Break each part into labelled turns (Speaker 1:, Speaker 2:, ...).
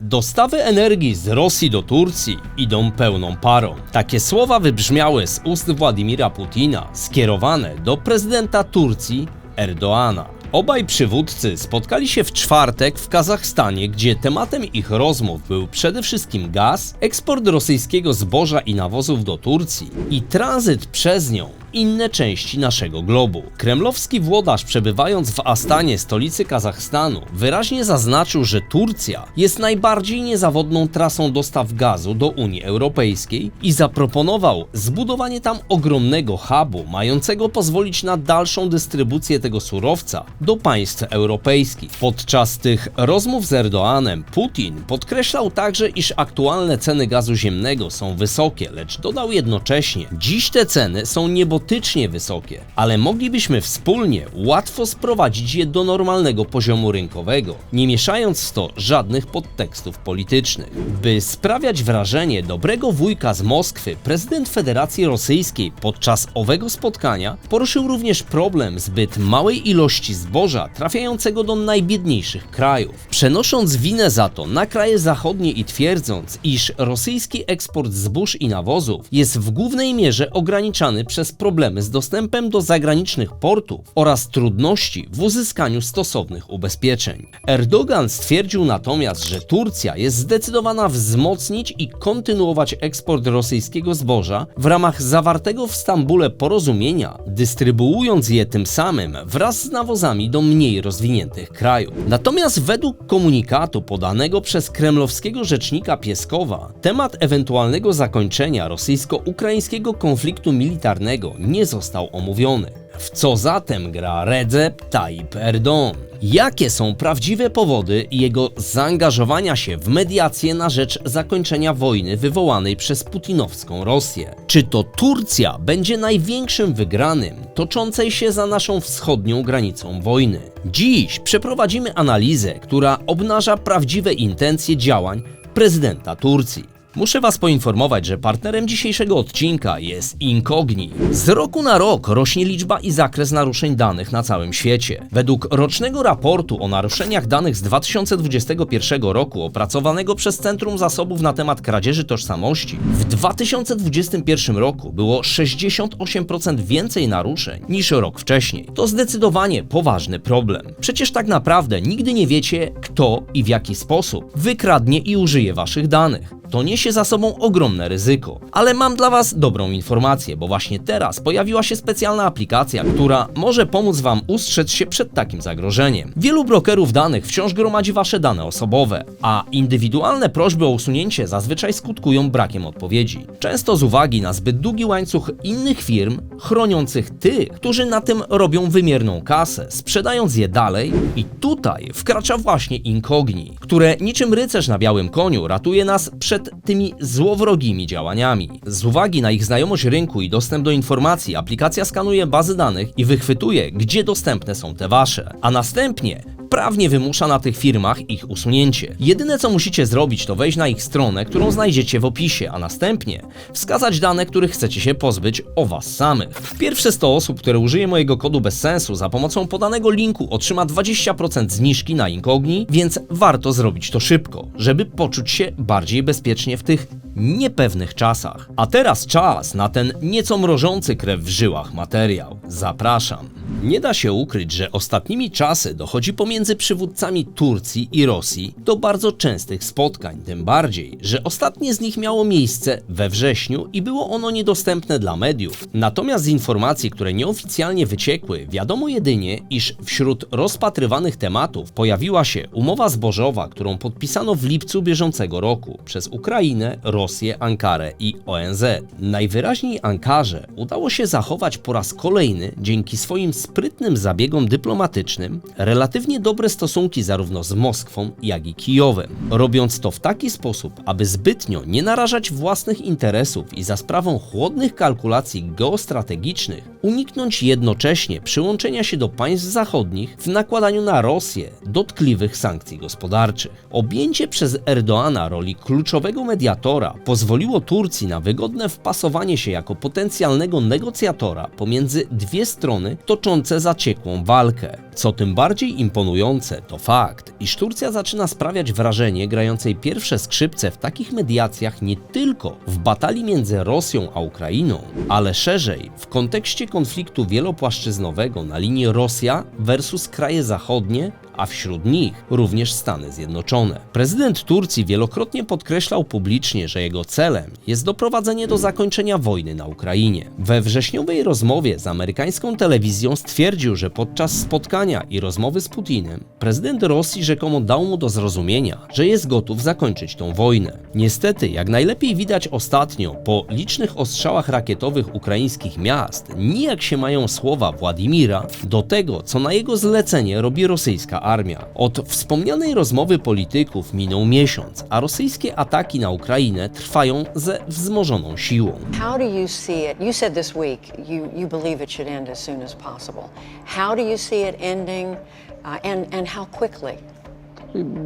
Speaker 1: Dostawy energii z Rosji do Turcji idą pełną parą. Takie słowa wybrzmiały z ust Władimira Putina, skierowane do prezydenta Turcji Erdoana. Obaj przywódcy spotkali się w czwartek w Kazachstanie, gdzie tematem ich rozmów był przede wszystkim gaz, eksport rosyjskiego zboża i nawozów do Turcji i tranzyt przez nią inne części naszego globu. Kremlowski włodarz przebywając w Astanie, stolicy Kazachstanu, wyraźnie zaznaczył, że Turcja jest najbardziej niezawodną trasą dostaw gazu do Unii Europejskiej i zaproponował zbudowanie tam ogromnego hubu, mającego pozwolić na dalszą dystrybucję tego surowca do państw europejskich. Podczas tych rozmów z Erdoanem Putin podkreślał także, iż aktualne ceny gazu ziemnego są wysokie, lecz dodał jednocześnie, dziś te ceny są niebotycznie wysokie, ale moglibyśmy wspólnie łatwo sprowadzić je do normalnego poziomu rynkowego, nie mieszając w to żadnych podtekstów politycznych. By sprawiać wrażenie dobrego wujka z Moskwy, prezydent Federacji Rosyjskiej podczas owego spotkania poruszył również problem zbyt małej ilości zboża trafiającego do najbiedniejszych krajów, przenosząc winę za to na kraje zachodnie i twierdząc, iż rosyjski eksport zbóż i nawozów jest w głównej mierze ograniczany przez problemy z dostępem do zagranicznych portów oraz trudności w uzyskaniu stosownych ubezpieczeń. Erdogan stwierdził natomiast, że Turcja jest zdecydowana wzmocnić i kontynuować eksport rosyjskiego zboża w ramach zawartego w Stambule porozumienia, dystrybuując je tym samym wraz z nawozami do mniej rozwiniętych krajów. Natomiast według komunikatu podanego przez kremlowskiego rzecznika Pieskowa, temat ewentualnego zakończenia rosyjsko-ukraińskiego konfliktu militarnego nie został omówiony. W co zatem gra Recep Tayyip Erdoğan? Jakie są prawdziwe powody jego zaangażowania się w mediację na rzecz zakończenia wojny wywołanej przez putinowską Rosję? Czy to Turcja będzie największym wygranym toczącej się za naszą wschodnią granicą wojny? Dziś przeprowadzimy analizę, która obnaża prawdziwe intencje działań prezydenta Turcji. Muszę Was poinformować, że partnerem dzisiejszego odcinka jest Incogni. Z roku na rok rośnie liczba i zakres naruszeń danych na całym świecie. Według rocznego raportu o naruszeniach danych z 2021 roku opracowanego przez Centrum Zasobów na temat kradzieży tożsamości, w 2021 roku było 68% więcej naruszeń niż rok wcześniej. To zdecydowanie poważny problem. Przecież tak naprawdę nigdy nie wiecie, kto i w jaki sposób wykradnie i użyje Waszych danych. To niesie za sobą ogromne ryzyko. Ale mam dla Was dobrą informację, bo właśnie teraz pojawiła się specjalna aplikacja, która może pomóc Wam ustrzec się przed takim zagrożeniem. Wielu brokerów danych wciąż gromadzi Wasze dane osobowe, a indywidualne prośby o usunięcie zazwyczaj skutkują brakiem odpowiedzi. Często z uwagi na zbyt długi łańcuch innych firm chroniących tych, którzy na tym robią wymierną kasę, sprzedając je dalej i tutaj wkracza właśnie Incogni, które niczym rycerz na białym koniu ratuje nas przed tymi złowrogimi działaniami. Z uwagi na ich znajomość rynku i dostęp do informacji, aplikacja skanuje bazy danych i wychwytuje, gdzie dostępne są te wasze, a następnie prawnie wymusza na tych firmach ich usunięcie. Jedyne co musicie zrobić to wejść na ich stronę, którą znajdziecie w opisie, a następnie wskazać dane, których chcecie się pozbyć o was samych. Pierwsze 100 osób, które użyje mojego kodu bez sensu za pomocą podanego linku otrzyma 20% zniżki na Incogni, więc warto zrobić to szybko, żeby poczuć się bardziej bezpiecznie w tych niepewnych czasach. A teraz czas na ten nieco mrożący krew w żyłach materiał. Zapraszam. Nie da się ukryć, że ostatnimi czasy dochodzi pomiędzy przywódcami Turcji i Rosji do bardzo częstych spotkań, tym bardziej, że ostatnie z nich miało miejsce we wrześniu i było ono niedostępne dla mediów. Natomiast z informacji, które nieoficjalnie wyciekły, wiadomo jedynie, iż wśród rozpatrywanych tematów pojawiła się umowa zbożowa, którą podpisano w lipcu bieżącego roku przez Ukrainę, Rosję, Ankarę i ONZ. Najwyraźniej Ankarze udało się zachować po raz kolejny dzięki swoim sprytnym zabiegom dyplomatycznym relatywnie dobre stosunki zarówno z Moskwą, jak i Kijowem, robiąc to w taki sposób, aby zbytnio nie narażać własnych interesów i za sprawą chłodnych kalkulacji geostrategicznych uniknąć jednocześnie przyłączenia się do państw zachodnich w nakładaniu na Rosję dotkliwych sankcji gospodarczych. Objęcie przez Erdoana roli kluczowego mediatora pozwoliło Turcji na wygodne wpasowanie się jako potencjalnego negocjatora pomiędzy dwie strony toczące zaciekłą walkę. Co tym bardziej imponujące, to fakt, iż Turcja zaczyna sprawiać wrażenie grającej pierwsze skrzypce w takich mediacjach nie tylko w batalii między Rosją a Ukrainą, ale szerzej w kontekście konfliktu wielopłaszczyznowego na linii Rosja versus kraje zachodnie, a wśród nich również Stany Zjednoczone. Prezydent Turcji wielokrotnie podkreślał publicznie, że jego celem jest doprowadzenie do zakończenia wojny na Ukrainie. We wrześniowej rozmowie z amerykańską telewizją stwierdził, że podczas spotkania i rozmowy z Putinem prezydent Rosji rzekomo dał mu do zrozumienia, że jest gotów zakończyć tą wojnę. Niestety, jak najlepiej widać ostatnio, po licznych ostrzałach rakietowych ukraińskich miast, nijak się mają słowa Władimira do tego, co na jego zlecenie robi rosyjska armia. Od wspomnianej rozmowy polityków minął miesiąc, a rosyjskie ataki na Ukrainę trwają ze wzmożoną siłą.
Speaker 2: How do you see it? You said this week you, you believe it should end as soon as possible. How do you see it ending uh, and, and how quickly?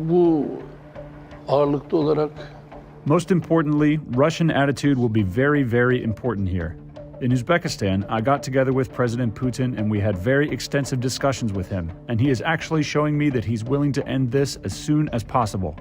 Speaker 3: Bu ağırlıklı olarak
Speaker 4: Most importantly, Russian attitude will be very, very important here. In Uzbekistan, I got together with President Putin and we had very extensive discussions with him, and he is actually showing me that he's willing to end this as soon as possible.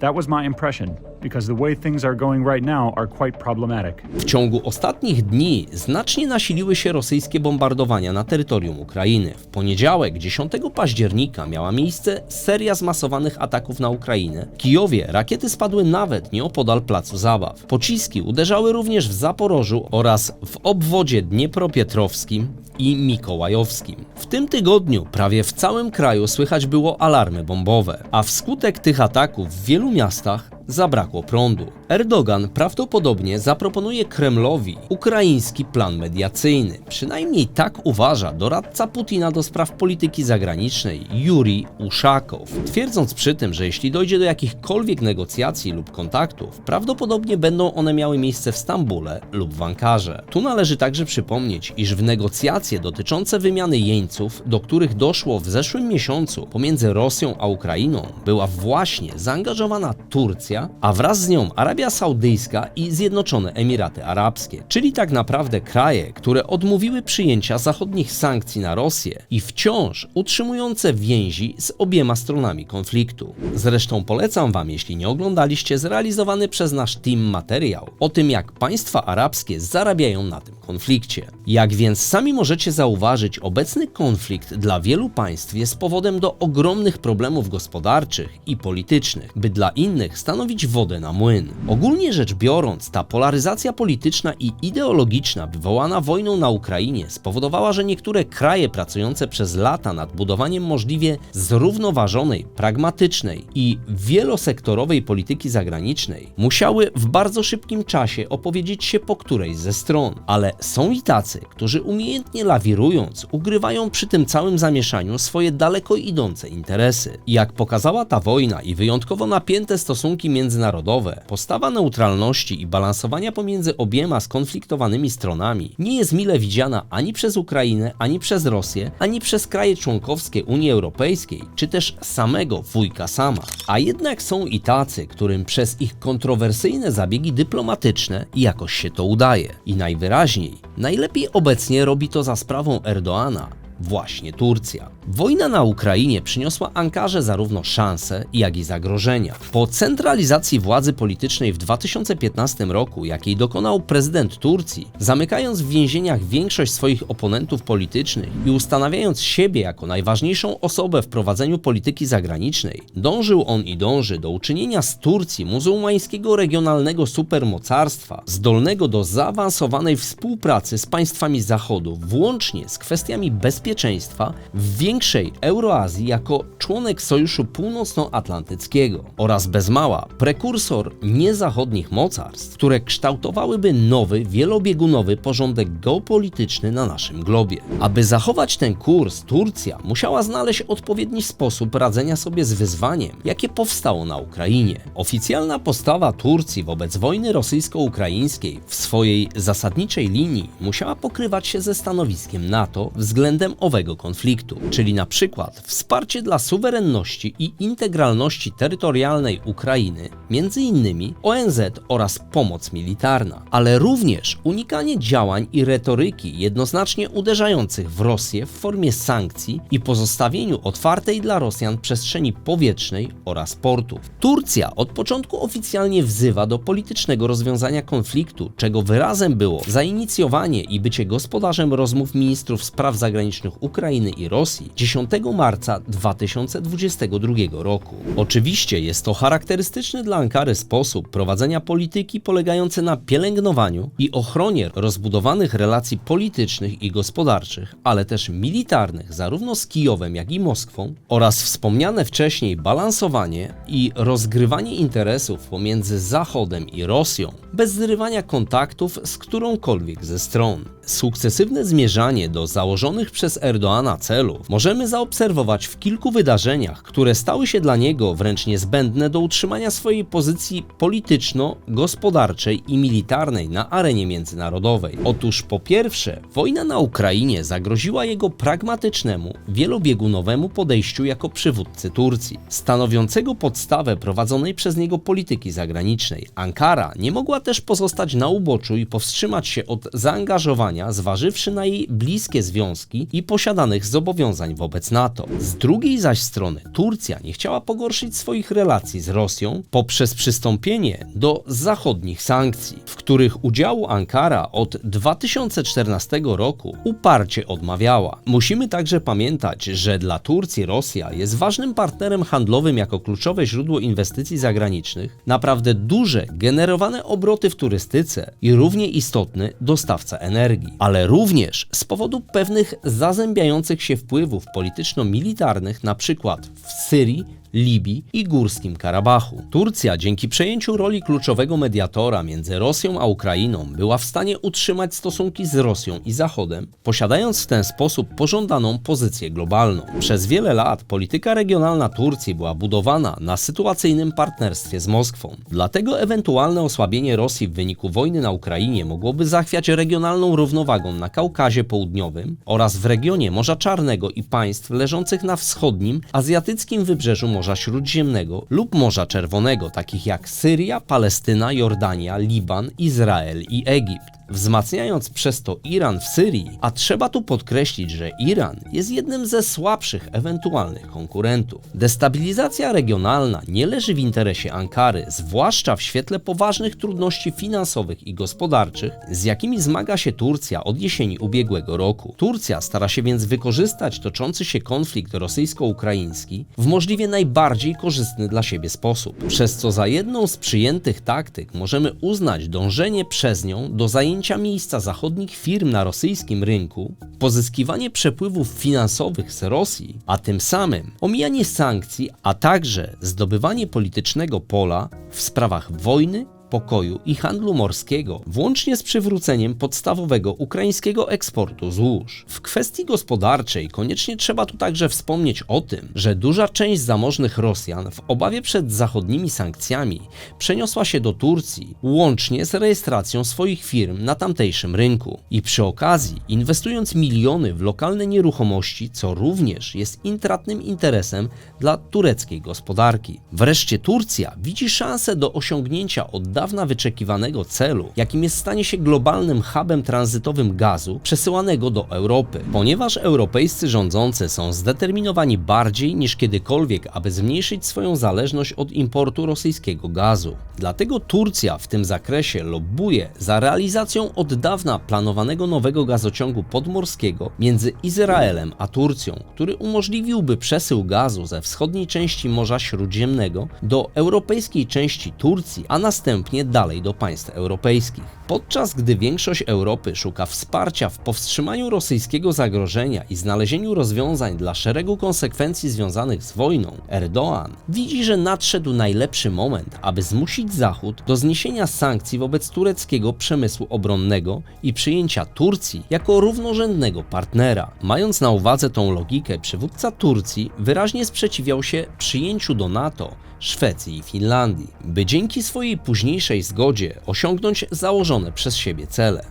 Speaker 4: That was my impression, because the way things are going right now are quite problematic.
Speaker 1: W ciągu ostatnich dni znacznie nasiliły się rosyjskie bombardowania na terytorium Ukrainy. W poniedziałek, 10 października, miała miejsce seria zmasowanych ataków na Ukrainę. W Kijowie rakiety spadły nawet nieopodal placu zabaw. Pociski uderzały również w Zaporożu oraz w obwodzie dniepropietrowskim i mikołajowskim. W tym tygodniu prawie w całym kraju słychać było alarmy bombowe, a wskutek tych ataków w wielu miastach zabrakło prądu. Erdogan prawdopodobnie zaproponuje Kremlowi ukraiński plan mediacyjny. Przynajmniej tak uważa doradca Putina do spraw polityki zagranicznej Yuri Uszakow, twierdząc przy tym, że jeśli dojdzie do jakichkolwiek negocjacji lub kontaktów, prawdopodobnie będą one miały miejsce w Stambule lub w Ankarze. Tu należy także przypomnieć, iż w negocjacje dotyczące wymiany jeńców, do których doszło w zeszłym miesiącu pomiędzy Rosją a Ukrainą, była właśnie zaangażowana Turcja, a wraz z nią Arabia Saudyjska i Zjednoczone Emiraty Arabskie, czyli tak naprawdę kraje, które odmówiły przyjęcia zachodnich sankcji na Rosję i wciąż utrzymujące więzi z obiema stronami konfliktu. Zresztą polecam Wam, jeśli nie oglądaliście, zrealizowany przez nasz team materiał o tym, jak państwa arabskie zarabiają na tym konflikcie. Jak więc sami możecie zauważyć, obecny konflikt dla wielu państw jest powodem do ogromnych problemów gospodarczych i politycznych, by dla innych wodę na młyn. Ogólnie rzecz biorąc, ta polaryzacja polityczna i ideologiczna wywołana wojną na Ukrainie spowodowała, że niektóre kraje pracujące przez lata nad budowaniem możliwie zrównoważonej, pragmatycznej i wielosektorowej polityki zagranicznej musiały w bardzo szybkim czasie opowiedzieć się po którejś ze stron. Ale są i tacy, którzy umiejętnie lawirując, ugrywają przy tym całym zamieszaniu swoje daleko idące interesy. Jak pokazała ta wojna i wyjątkowo napięte stosunki międzynarodowe, postawa neutralności i balansowania pomiędzy obiema skonfliktowanymi stronami nie jest mile widziana ani przez Ukrainę, ani przez Rosję, ani przez kraje członkowskie Unii Europejskiej, czy też samego wujka sama. A jednak są i tacy, którym przez ich kontrowersyjne zabiegi dyplomatyczne jakoś się to udaje. I najwyraźniej, najlepiej obecnie robi to za sprawą Erdoana, właśnie Turcja. Wojna na Ukrainie przyniosła Ankarze zarówno szanse, jak i zagrożenia. Po centralizacji władzy politycznej w 2015 roku, jakiej dokonał prezydent Turcji, zamykając w więzieniach większość swoich oponentów politycznych i ustanawiając siebie jako najważniejszą osobę w prowadzeniu polityki zagranicznej, dążył on i dąży do uczynienia z Turcji muzułmańskiego regionalnego supermocarstwa, zdolnego do zaawansowanej współpracy z państwami Zachodu, włącznie z kwestiami bezpieczeństwa w większej Euroazji jako członek Sojuszu Północnoatlantyckiego oraz bez mała prekursor niezachodnich mocarstw, które kształtowałyby nowy, wielobiegunowy porządek geopolityczny na naszym globie. Aby zachować ten kurs, Turcja musiała znaleźć odpowiedni sposób radzenia sobie z wyzwaniem, jakie powstało na Ukrainie. Oficjalna postawa Turcji wobec wojny rosyjsko-ukraińskiej w swojej zasadniczej linii musiała pokrywać się ze stanowiskiem NATO względem owego konfliktu, czyli czyli na przykład wsparcie dla suwerenności i integralności terytorialnej Ukrainy, między innymi ONZ oraz pomoc militarna, ale również unikanie działań i retoryki jednoznacznie uderzających w Rosję w formie sankcji i pozostawieniu otwartej dla Rosjan przestrzeni powietrznej oraz portów. Turcja od początku oficjalnie wzywa do politycznego rozwiązania konfliktu, czego wyrazem było zainicjowanie i bycie gospodarzem rozmów ministrów spraw zagranicznych Ukrainy i Rosji 10 marca 2022 roku. Oczywiście jest to charakterystyczny dla Ankary sposób prowadzenia polityki polegający na pielęgnowaniu i ochronie rozbudowanych relacji politycznych i gospodarczych, ale też militarnych zarówno z Kijowem, jak i Moskwą oraz wspomniane wcześniej balansowanie i rozgrywanie interesów pomiędzy Zachodem i Rosją bez zrywania kontaktów z którąkolwiek ze stron. Sukcesywne zmierzanie do założonych przez Erdoana celów możemy zaobserwować w kilku wydarzeniach, które stały się dla niego wręcz niezbędne do utrzymania swojej pozycji polityczno-gospodarczej i militarnej na arenie międzynarodowej. Otóż po pierwsze, wojna na Ukrainie zagroziła jego pragmatycznemu, wielobiegunowemu podejściu jako przywódcy Turcji, stanowiącego podstawę prowadzonej przez niego polityki zagranicznej. Ankara nie mogła też pozostać na uboczu i powstrzymać się od zaangażowania, zważywszy na jej bliskie związki i posiadanych zobowiązań wobec NATO. Z drugiej zaś strony Turcja nie chciała pogorszyć swoich relacji z Rosją poprzez przystąpienie do zachodnich sankcji, w których udziału Ankara od 2014 roku uparcie odmawiała. Musimy także pamiętać, że dla Turcji Rosja jest ważnym partnerem handlowym jako kluczowe źródło inwestycji zagranicznych, naprawdę duże generowane obroty w turystyce i równie istotny dostawca energii, ale również z powodu pewnych zazębiających się wpływów polityczno-militarnych, na przykład w Syrii, Libii i Górskim Karabachu. Turcja dzięki przejęciu roli kluczowego mediatora między Rosją a Ukrainą była w stanie utrzymać stosunki z Rosją i Zachodem, posiadając w ten sposób pożądaną pozycję globalną. Przez wiele lat polityka regionalna Turcji była budowana na sytuacyjnym partnerstwie z Moskwą. Dlatego ewentualne osłabienie Rosji w wyniku wojny na Ukrainie mogłoby zachwiać regionalną równowagą na Kaukazie Południowym oraz w regionie Morza Czarnego i państw leżących na wschodnim, azjatyckim wybrzeżu Morza Śródziemnego lub Morza Czerwonego, takich jak Syria, Palestyna, Jordania, Liban, Izrael i Egipt wzmacniając przez to Iran w Syrii, a trzeba tu podkreślić, że Iran jest jednym ze słabszych ewentualnych konkurentów. Destabilizacja regionalna nie leży w interesie Ankary, zwłaszcza w świetle poważnych trudności finansowych i gospodarczych, z jakimi zmaga się Turcja od jesieni ubiegłego roku. Turcja stara się więc wykorzystać toczący się konflikt rosyjsko-ukraiński w możliwie najbardziej korzystny dla siebie sposób, przez co za jedną z przyjętych taktyk możemy uznać dążenie przez nią do zajęcia miejsca zachodnich firm na rosyjskim rynku, pozyskiwanie przepływów finansowych z Rosji, a tym samym omijanie sankcji, a także zdobywanie politycznego pola w sprawach wojny pokoju i handlu morskiego, włącznie z przywróceniem podstawowego ukraińskiego eksportu złóż. W kwestii gospodarczej koniecznie trzeba tu także wspomnieć o tym, że duża część zamożnych Rosjan w obawie przed zachodnimi sankcjami przeniosła się do Turcji, łącznie z rejestracją swoich firm na tamtejszym rynku i przy okazji inwestując miliony w lokalne nieruchomości, co również jest intratnym interesem dla tureckiej gospodarki. Wreszcie Turcja widzi szansę do osiągnięcia od dawna wyczekiwanego celu, jakim jest stanie się globalnym hubem tranzytowym gazu przesyłanego do Europy, ponieważ europejscy rządzący są zdeterminowani bardziej niż kiedykolwiek, aby zmniejszyć swoją zależność od importu rosyjskiego gazu. Dlatego Turcja w tym zakresie lobbuje za realizacją od dawna planowanego nowego gazociągu podmorskiego między Izraelem a Turcją, który umożliwiłby przesył gazu ze wschodniej części Morza Śródziemnego do europejskiej części Turcji, a następnie dalej do państw europejskich. Podczas gdy większość Europy szuka wsparcia w powstrzymaniu rosyjskiego zagrożenia i znalezieniu rozwiązań dla szeregu konsekwencji związanych z wojną, Erdoğan widzi, że nadszedł najlepszy moment, aby zmusić Zachód do zniesienia sankcji wobec tureckiego przemysłu obronnego i przyjęcia Turcji jako równorzędnego partnera. Mając na uwadze tą logikę, przywódca Turcji wyraźnie sprzeciwiał się przyjęciu do NATO Szwecji i Finlandii, by dzięki swojej późniejszej zgodzie osiągnąć założone przez siebie cele.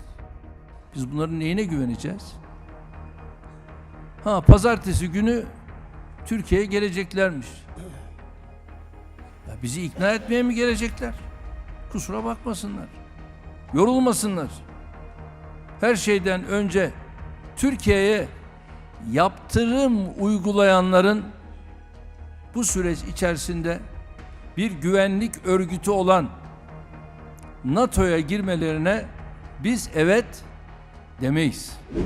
Speaker 5: Biz bunların neyine güveneceğiz?
Speaker 3: Ha pazartesi günü Türkiye'ye geleceklermiş. Ya bizi ikna etmeye mi gelecekler? Kusura bakmasınlar. Yorulmasınlar. Her şeyden önce Türkiye'ye yaptırım uygulayanların bu süreç içerisinde bir güvenlik örgütü olan NATO'ya girmelerine biz evet.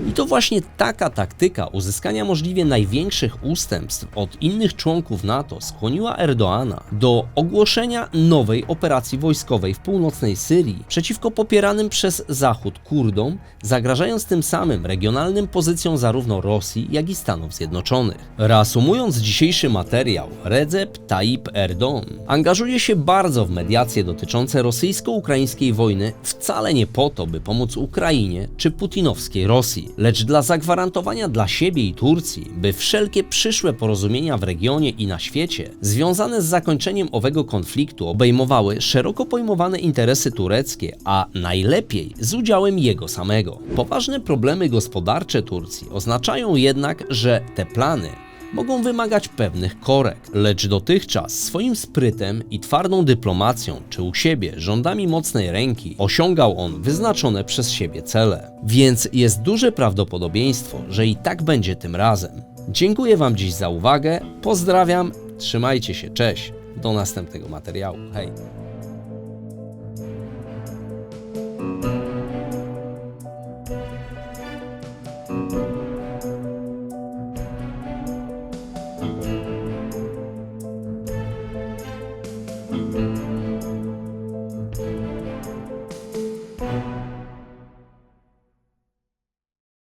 Speaker 1: I to właśnie taka taktyka uzyskania możliwie największych ustępstw od innych członków NATO skłoniła Erdoana do ogłoszenia nowej operacji wojskowej w północnej Syrii przeciwko popieranym przez Zachód Kurdom, zagrażając tym samym regionalnym pozycjom zarówno Rosji, jak i Stanów Zjednoczonych. Reasumując dzisiejszy materiał, Recep Tayyip Erdoğan angażuje się bardzo w mediacje dotyczące rosyjsko-ukraińskiej wojny wcale nie po to, by pomóc Ukrainie czy putinowskiej Rosji, lecz dla zagwarantowania dla siebie i Turcji, by wszelkie przyszłe porozumienia w regionie i na świecie związane z zakończeniem owego konfliktu obejmowały szeroko pojmowane interesy tureckie, a najlepiej z udziałem jego samego. Poważne problemy gospodarcze Turcji oznaczają jednak, że te plany mogą wymagać pewnych korekt, lecz dotychczas swoim sprytem i twardą dyplomacją, czy u siebie rządami mocnej ręki, osiągał on wyznaczone przez siebie cele. Więc jest duże prawdopodobieństwo, że i tak będzie tym razem. Dziękuję Wam dziś za uwagę, pozdrawiam, trzymajcie się, cześć, do następnego materiału, hej.